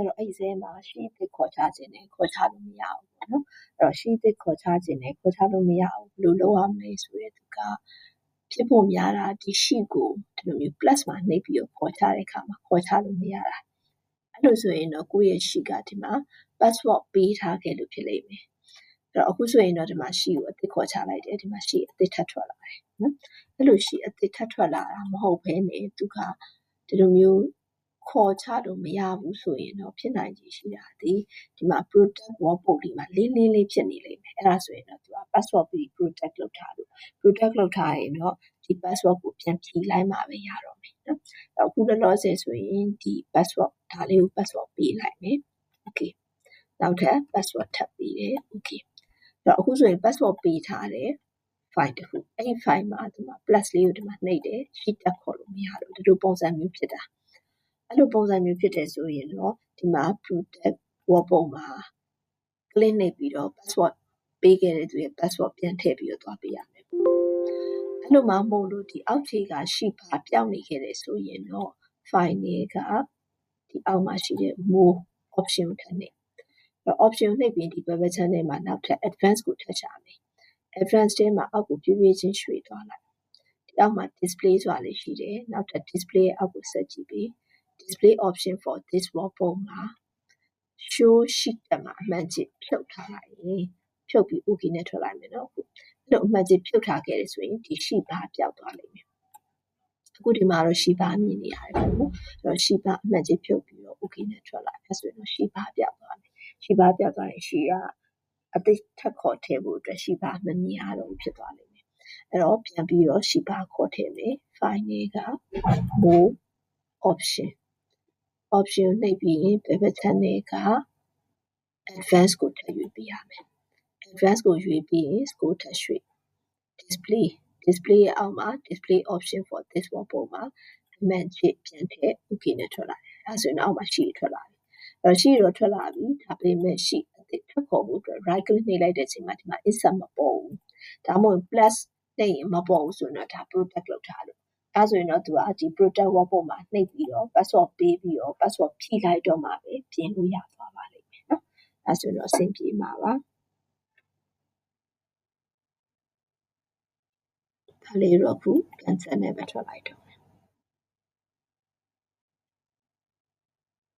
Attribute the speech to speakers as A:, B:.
A: အဲ့တော့အဲ့ဒီထဲမှာရှိသစ်ခေါ်ချခြင်းနဲ့ခေါ်ချလို့မရဘူးပေါ့နော်အဲ့တော့ရှိသစ်ခေါ်ချခြင်းနဲ့ခေါ်ချလို့မရဘူးဘယ်လိုလုပ်ရမလဲဆိုရဲသူကဖြစ်ဖို့များတာဒီရှိကိုဒီလိုမျိုး plus မှာနှိပ်ပြီးတော့ခေါ်ချတဲ့အခါမှာခေါ်ချလို့မရတာအဲ့လိုဆိုရင်တော့ကိုယ့်ရဲ့ရှိကဒီမှာ password ပေးထားခဲ့လို့ဖြစ်လိမ့်မယ်အဲ့တော့အခုဆိုရင်တော့ဒီမှာရှိကိုအသစ်ခေါ်ချလိုက်တယ်ဒီမှာရှိအသစ်ထပ်ထွက်လာတယ်နော်အဲ့လိုရှိအသစ်ထပ်ထွက်လာတာမဟုတ်ဘဲနဲ့သူကဒီလိုမျိုး ခေါ်ချလို့မရဘူးဆိုရင်တော့ဖြစ်နိုင်ခြေရှိတာဒီဒီမှာ protect workbook ဒီမှာလင်းလင်းလေးဖြစ်နေလိမ့်မယ်အဲ့ဒါဆိုရင်တော့သူက password ပြီး protect လုပ်ထားလို့ protect လုပ်ထားရင်တော့ဒီ password ကိုပြန်ဖြည့်လိုက်မှပဲရတော့မယ်နော်အဲ့အခုလောလောဆယ်ဆိုရင်ဒီ password ဒါလေးကို password ပေးလိုက်မယ် okay နောက်ထပ် password ထပ်ပေးတယ် okay အဲ့တော့အခုဆိုရင် password ပေးထားတယ် file တစ်ခုအဲ့ဒီ file မှာဒီမှာ plus လေးကိုဒီမှာနှိပ်တယ် sheet တက်ခေါ်လို့မရလို့ဒီလိုပုံစံမျိုးဖြစ်တာ အဲ့လိုပုံစံမျိုးဖြစ်တယ်ဆိုရင်တော့ဒီမှာ protect workbook မှာ click နှိပ်ပြီးတော့ password ပေးခဲ့တဲ့သူရဲ့ password ပြန်ထည့်ပြီးတော့သွားပေးရမယ်အဲ့လိုမှမဟုတ်လို့ဒီအောက်ခြေကရှိပါပြောင်းနေခဲ့တယ်ဆိုရင်တော့ file တွေကဒီအောက်မှာရှိတဲ့ more option ကိုထည့်နေ option ကိုနှိပ်ပြီးဒီ web channel မှာနောက်ထပ် advanced ကိုထည့်ချမယ် advanced ထဲမှာအောက်ကိုပြေးပြေးချင်းရွှေ့သွားလိုက်ဒီအောက်မှာ display ဆိုတာလေးရှိတယ်နောက်ထပ် display ရဲ့အောက်ကိုဆက်ကြည့်ပြီး display option for this workbook မှာ show sheet တက်မှာအမှန်ချစ်ဖြုတ်ထားလိုက်ရင်ဖြုတ်ပြီး okay နဲ့ထွက်လိုက်မယ်နော်အခုအဲ့လိုအမှန်ချစ်ဖြုတ်ထားခဲ့တယ်ဆိုရင်ဒီ sheet ဘာပျောက်သွားလိမ့်မယ်အခုဒီမှာတော့ sheet ဘာမြင်နေရတယ်ပေါ့နော်အဲ့တော့ sheet ဘာအမှန်ချစ်ဖြုတ်ပြီးတော့ okay နဲ့ထွက်လိုက်အဲ့ဆိုရင်တော့ sheet ဘာပျောက်သွားမယ် sheet ဘာပျောက်သွားရင် sheet ကအသိထပ်ခေါ်ထည့်ဖို့အတွက် sheet ဘာမမြင်ရတော့ဖြစ်သွားလိမ့်မယ်အဲ့တော့ပြန်ပြီးတော့ sheet ဘာခေါ်ထည့်မယ် file တွေက more option option ကိုနှိပ်ပြီးရင် pivot channel က advanced ကိုထည့်ရွေးပေးရမယ် advanced ကိုရွေးပြီးရင် score ထည့်ရွှေ့ display display ရဲ့အောက်မှာ display option for this workbook မှာအမှန်ချစ်ပြန်ထည့် okay နဲ့ထွက်လာတယ်အဲဆိုရင်အောက်မှာရှိထွက်လာပြီအဲ့တော့ရှိတော့ထွက်လာပြီဒါပေမဲ့ရှိအသစ်ထွက်ခေါ်ဖို့အတွက် right click နှိပ်လိုက်တဲ့အချိန်မှာဒီမှာ insert မပေါ်ဘူးဒါမှမဟုတ် plus နှိပ်ရင်မပေါ်ဘူးဆိုရင်တော့ဒါ protect လုပ်ထားလို့ အဲဆိုရင်တော့သူကဒီ protect workbook မှာနှိပ်ပြီးတော့ password ပေးပြီးတော့ password ဖြည့်လိုက်တော့မှပဲပြင်လို့ရသွားပါလိမ့်မယ်နော်အဲဆိုရင်တော့အဆင်ပြေမှာပါဒါလေးတော့ခု cancel နဲ့ပဲထွက်လိုက်တော့